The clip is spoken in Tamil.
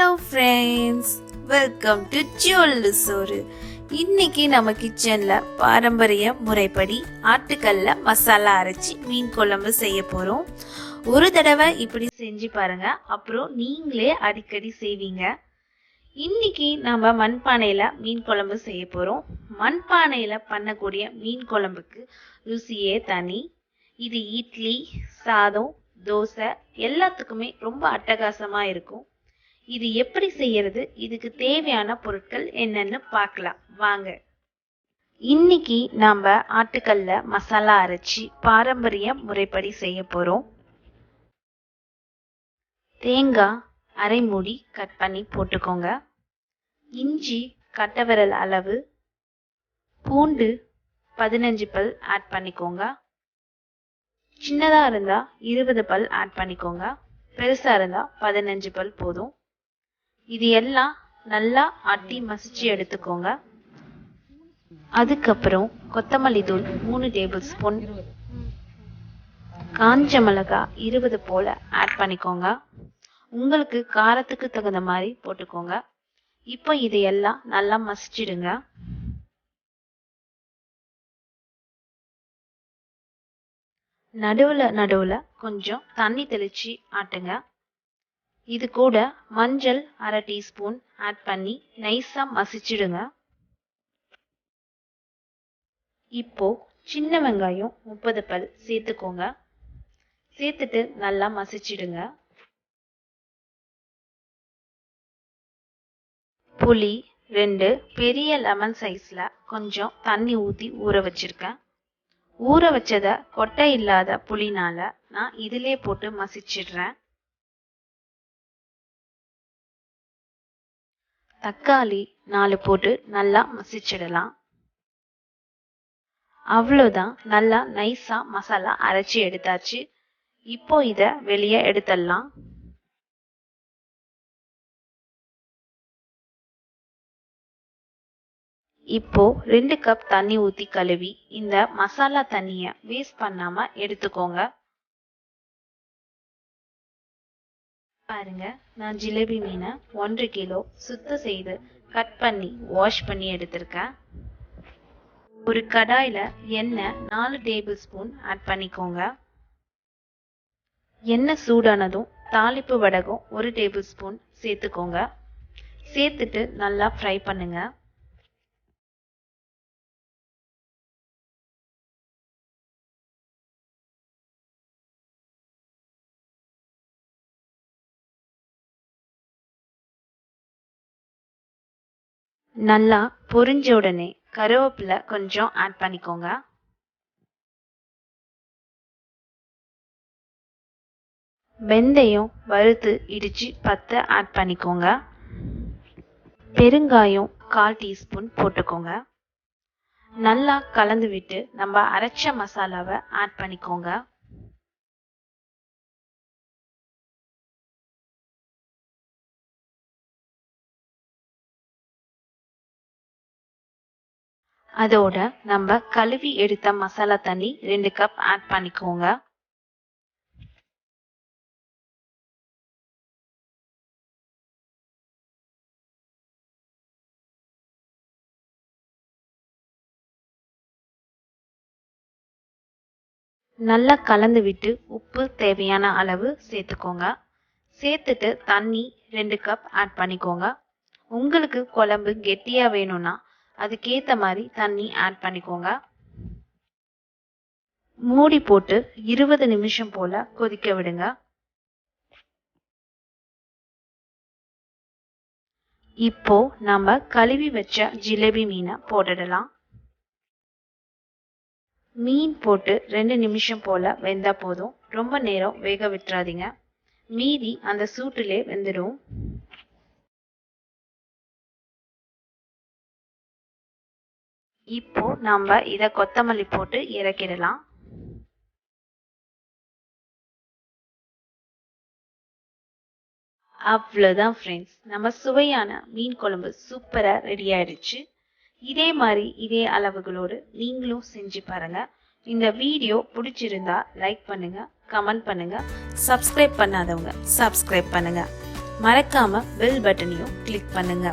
ஹலோ ஃப்ரெண்ட்ஸ் வெல்கம் டு ஜுவல்லு சோறு இன்னைக்கு நம்ம கிச்சனில் பாரம்பரிய முறைப்படி ஆட்டுக்கல்ல மசாலா அரைச்சி மீன் குழம்பு செய்ய போகிறோம் ஒரு தடவை இப்படி செஞ்சு பாருங்க. அப்புறம் நீங்களே அடிக்கடி செய்வீங்க. இன்னைக்கு நம்ம மண்பானையில் மீன் குழம்பு செய்ய போகிறோம் மண்பானையில் பண்ணக்கூடிய மீன் குழம்புக்கு ருசியே தனி. இது இட்லி சாதம் தோசை எல்லாத்துக்குமே ரொம்ப அட்டகாசமாக இருக்கும். இது எப்படி செய்யறது? இதுக்கு தேவையான பொருட்கள் என்னன்னு பார்க்கலாம். வாங்க. இன்னைக்கு நாம ஆட்டுக்கல்ல மசாலா அரைச்சி பாரம்பரிய முறைப்படி செய்ய போறோம். தேங்காய் அரை மூடி கட் பண்ணி போட்டுக்கோங்க. இஞ்சி கட்டவிரல் அளவு பூண்டு பதினஞ்சு பல் ஆட் பண்ணிக்கோங்க. சின்னதாக இருந்தால் இருபது பல் ஆட் பண்ணிக்கோங்க. பெருசாக இருந்தால் பதினஞ்சு பல் போதும். இது எல்லாம் நல்லா ஆட்டி மசிச்சு எடுத்துக்கோங்க. அதுக்கப்புறம் கொத்தமல்லி தூள் மூணு டேபிள் ஸ்பூன். காஞ்ச மிளகா இருபது போல ஆட் பண்ணிக்கோங்க. உங்களுக்கு காரத்துக்கு தகுந்த மாதிரி போட்டுக்கோங்க. இப்போ இதையெல்லாம் நல்லா மசிச்சிடுங்க. நடுவில் நடுவில் கொஞ்சம் தண்ணி தெளிச்சு ஆட்டுங்க. இது கூட மஞ்சள் அரை டீஸ்பூன் ஆட் பண்ணி நைஸா மசிச்சிடுங்க. இப்போ சின்ன வெங்காயம் முப்பது பல் சேர்த்துக்கோங்க. சேர்த்துட்டு நல்லா மசிச்சிடுங்க. புளி ரெண்டு பெரிய லெமன் சைஸ்ல கொஞ்சம் தண்ணி ஊத்தி ஊற வச்சிருக்கேன். ஊற வச்சத கொட்டை இல்லாத புளினால நான் இதிலே போட்டு மசிச்சிடுறேன். தக்காளி நாலு போட்டு நல்லா மசிச்சிடலாம். அவ்வளோதான் நல்லா நைஸா மசாலா அரைச்சி எடுத்தாச்சு. இப்போ இத வெளியே எடுத்துடலாம். இப்போ ரெண்டு கப் தண்ணி ஊத்தி கழுவி இந்த மசாலா தண்ணிய வேஸ்ட் பண்ணாம எடுத்துக்கோங்க. பாருங்க. நான் ஜிலேபி மீனை ஒன்றரை கிலோ சுத்தம் செய்து கட் பண்ணி வாஷ் பண்ணி எடுத்திருக்கேன். ஒரு கடாயில் எண்ணெய் நாலு டேபிள் ஸ்பூன் ஆட் பண்ணிக்கோங்க. எண்ணெய் சூடானதும் தாளிப்பு வடகம் ஒரு டேபிள் ஸ்பூன் சேர்த்துக்கோங்க. சேர்த்துட்டு நல்லா ஃப்ரை பண்ணுங்கள் நல்லா பொரிஞ்ச உடனே கருவேப்பிலை கொஞ்சம் ஆட் பண்ணிக்கோங்க. வெந்தயம் வறுத்து இடிச்சு பத்து ஆட் பண்ணிக்கோங்க. பெருங்காயம் கால் டீஸ்பூன் போட்டுக்கோங்க. நல்லா கலந்து விட்டு நம்ம அரைச்ச மசாலாவை ஆட் பண்ணிக்கோங்க. அதோட நம்ம கழுவி எடுத்த மசாலா தண்ணி ரெண்டு கப் ஆட் பண்ணிக்கோங்க. நல்லா கலந்து விட்டு உப்பு தேவையான அளவு சேர்த்துக்கோங்க. சேர்த்துட்டு தண்ணி ரெண்டு கப் ஆட் பண்ணிக்கோங்க. உங்களுக்கு குழம்பு கெட்டியாக வேணும்னா அதுக்கேத்த மாதிரி தண்ணி ஆட் பண்ணிக்கோங்க. மூடி போட்டு இருபது நிமிஷம் போல கொதிக்க விடுங்க. இப்போ நம்ம கழுவி வச்ச ஜிலேபி மீனை போட்டுடலாம். மீன் போட்டு ரெண்டு நிமிஷம் போல வெந்தா போதும். ரொம்ப நேரம் வேக விட்டுறாதீங்க. மீதி அந்த சூட்டிலே வெந்துடும் இப்போ நம்ம இத கொத்தமல்லி போட்டு இறக்கிடலாம். அவ்வளோதான் ஃப்ரெண்ட்ஸ் நம்ம சுவையான மீன் குழம்பு சூப்பராக ரெடி ஆயிடுச்சு. இதே மாதிரி இதே அளவுகளோடு நீங்களும் செஞ்சு பாருங்க. இந்த வீடியோ பிடிச்சிருந்தா லைக் பண்ணுங்க கமெண்ட் பண்ணுங்க சப்ஸ்கிரைப் பண்ணாதவங்க சப்ஸ்கிரைப் பண்ணுங்க. மறக்காம பெல் பட்டனையும் கிளிக் பண்ணுங்க.